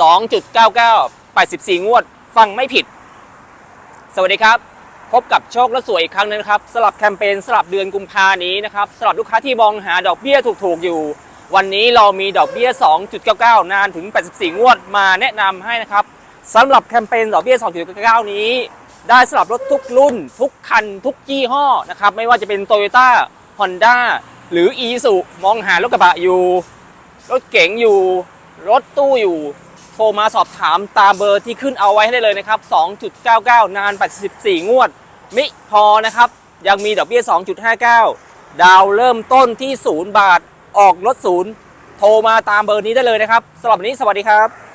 2.99 84 งวด ฟังไม่ผิด สวัสดีครับ พบกับโชคและสวยอีกครั้งหนึงครับสลับแคมเปญสลับเดือนกุมภานี้นะครับสำหรับลูกค้าที่มองหาดอกเบี้ยถูกๆอยู่ วันนี้เรามีดอกเบี้ย 2.99 นานถึง 84 งวดมาแนะนำให้นะครับสำหรับแคมเปญดอกเบี้ย 2.99 นี้ ได้สำหรับรถทุกรุ่น ทุกคัน ทุกยี่ห้อนะครับไม่ว่าจะเป็น Toyota Honda หรือ e s u มองหารถกระบะอยู่ รถเก๋งอยู่ รถตู้อยู่ ทรมาสอบถามตามเบอร์ที่ขึ้นเอาไว้ให้ได้เลยนะครับ 2.99 นาน 84 งวด มิพอนะครับ ยังมีดอกเบี้ย 2.59 ดาวเริ่มต้นที่ 0 บาท ออกลดศูนย์โทรมาตามเบอร์นี้ได้เลยนะครับสำหรับวันนี้สวัสดีครับ